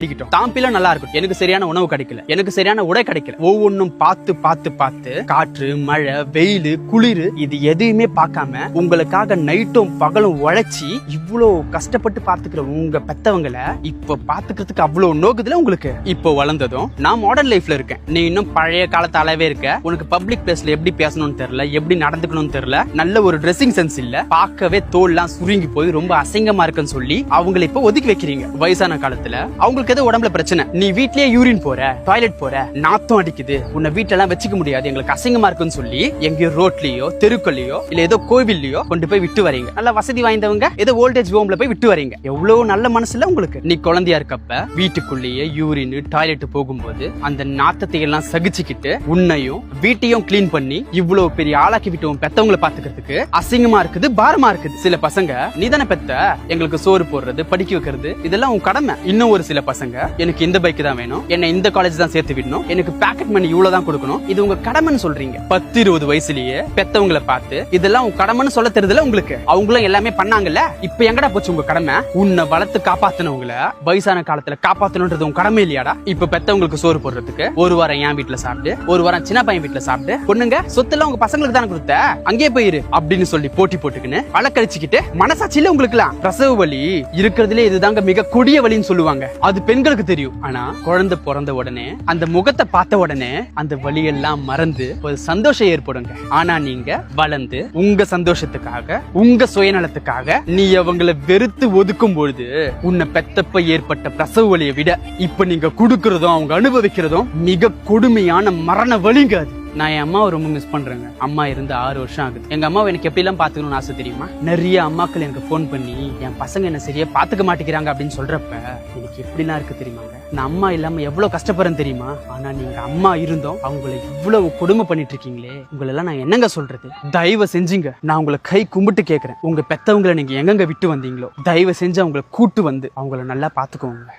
மாட்டிக்கிட்டோம் தாம்பில நல்லா இருக்கும் எனக்கு சரியான உணவு கிடைக்கல. எனக்கு சரியான உடை கிடைக்கல. ஒவ்வொன்றும் பார்த்து பார்த்து பார்த்து காற்று மழை வெயில் குளிர் இது எதையுமே பார்க்காம உங்களுக்காக நைட்டும் பகலும் உழைச்சி இவ்வளோ கஷ்டப்பட்டு பார்த்துக்கிற உங்க பெத்தவங்களை இப்ப பாத்துக்கிறதுக்கு அவ்வளவு நோக்குதுல உங்களுக்கு? இப்போ வளர்ந்ததும் நான் மாடர்ன் லைஃப்ல இருக்கேன். நீ இன்னும் பழைய காலத்து அளவே இருக்க. உனக்கு பப்ளிக் பிளேஸ்ல எப்படி பேசணும்னு தெரியல எப்படி நடந்துக்கணும்னு தெரியல நல்ல ஒரு ட்ரெஸ்ஸிங் சென்ஸ் இல்ல. பார்க்கவே தோல்லாம் சுருங்கி போய் ரொம்ப அசிங்கமா இருக்குன்னு சொல்லி அவங்களை இப்ப ஒதுக்கி வைக்கிறீங்க. வயசான காலத்துல அவங்களுக்கு இருக்கிறது உடம்புல பிரச்சனை? நீ வீட்லயே யூரின் போற டாய்லெட் போற நாத்தம் அடிக்குது. உன்னை வீட்டெல்லாம் வச்சுக்க முடியாது. எங்களுக்கு அசிங்கமா இருக்குன்னு சொல்லி எங்கேயோ ரோட்லயோ தெருக்கள்லயோ இல்ல ஏதோ கோவில்லயோ கொண்டு போய் விட்டு வரீங்க. நல்ல வசதி வாய்ந்தவங்க ஏதோ ஓல்டேஜ் ஹோம்ல போய் விட்டு வரீங்க. எவ்வளவு நல்ல மனசுல உங்களுக்கு? நீ குழந்தையா இருக்கப்ப வீட்டுக்குள்ளேயே யூரின் டாய்லெட் போகும்போது அந்த நாத்தத்தை எல்லாம் சகிச்சுக்கிட்டு உன்னையும் வீட்டையும் கிளீன் பண்ணி இவ்வளவு பெரிய ஆளாக்கி விட்டு உன் பெத்தவங்களை பாத்துக்கிறதுக்கு அசிங்கமா இருக்குது பாரமா இருக்குது. சில பசங்க நீதான பெத்த எங்களுக்கு சோறு போடுறது படிக்க வைக்கிறது இதெல்லாம் உன் கடமை. இன்னும் ஒரு சில பசங்க எனக்கு இந்த பைக் தான் வேணும். என்ன இந்த காலேஜ் தான் சேர்த்து விடணும். எனக்கு பாக்கெட் மணி இவ்வளவு தான் கொடுக்கணும். இது உங்க கடமைன்னு சொல்றீங்க. பத்து இருபது வயசுலயே பெத்தவங்களை பார்த்து இதெல்லாம் உங்க கடமைன்னு சொல்ல தெரியுதுல உங்களுக்கு? அவங்களும் எல்லாமே பண்ணாங்கல்ல? இப்ப எங்கடா போச்சு உங்க கடமை? உன்னை வளர்த்து காப்பாத்தினவங்கள வயசான காலத்துல காப்பாத்தணும்ன்றது உங்க கடமை இல்லையாடா? இப்ப பெத்தவங்களுக்கு சோறு போடுறதுக்கு ஒரு வாரம் என் வீட்டுல சாப்பிட்டு ஒரு வாரம் சின்ன பையன் வீட்டுல சாப்பிட்டு பொண்ணுங்க சொத்துல உங்க பசங்களுக்கு தானே கொடுத்த? அங்கேயே போயிரு அப்படின்னு சொல்லி போட்டி போட்டுக்கின்னு வழக்கடிச்சுக்கிட்டு மனசாட்சியில உங்களுக்குலாம் பிரசவ வலி இருக்கிறதுலே இதுதாங்க மிக கொடிய வலின்னு சொல்லுவாங்க. அது பெண்களுக்கு தெரியும். ஆனா குழந்தை பிறந்த உடனே அந்த முகத்தை பார்த்த உடனே அந்த வலியெல்லாம் மறந்து ஒரு சந்தோஷம் ஏற்படுங்க. ஆனா நீங்க வளர்ந்து உங்க சந்தோஷத்துக்காக உங்க சுயநலத்துக்காக நீ அவங்கள வெறுத்து ஒதுக்கும் பொழுது உன்னை பெத்தப்ப ஏற்பட்ட பிரசவ வலியை விட இப்ப நீங்க கொடுக்கறதும் அவங்க அனுபவிக்கிறதும் மிக கொடுமையான மரண வழிங்க அது. நான் என் அம்மாவை ரொம்ப மிஸ் பண்றேங்க. அம்மா இருந்து ஆறு வருஷம் ஆகுது. எங்க அம்மாவை எனக்கு எப்படிலாம் பாத்துக்கணும்னு ஆசை தெரியுமா? நிறைய அம்மாக்கள் எனக்கு ஃபோன் பண்ணி என் பசங்க என்ன சரியா பாத்துக்க மாட்டேங்கிறாங்க அப்படின்னு சொல்றப்ப எனக்கு எப்படிலாம் இருக்கு தெரியுமாங்க? நான் அம்மா இல்லாம எவ்வளவு கஷ்டப்படுறேன் தெரியுமா? ஆனா நீங்க அம்மா இருந்தோம் அவங்கள இவ்வளவு கொடுமை பண்ணிட்டு இருக்கீங்களே உங்களை எல்லாம் நான் என்னங்க சொல்றது? தயவு செஞ்சுங்க. நான் உங்களை கை கும்பிட்டு கேக்குறேன். உங்க பெத்தவங்களை நீங்க எங்கெங்க விட்டு வந்தீங்களோ தயவு செஞ்சு அவங்களை கூட்டு வந்து அவங்கள நல்லா பாத்துக்கோங்க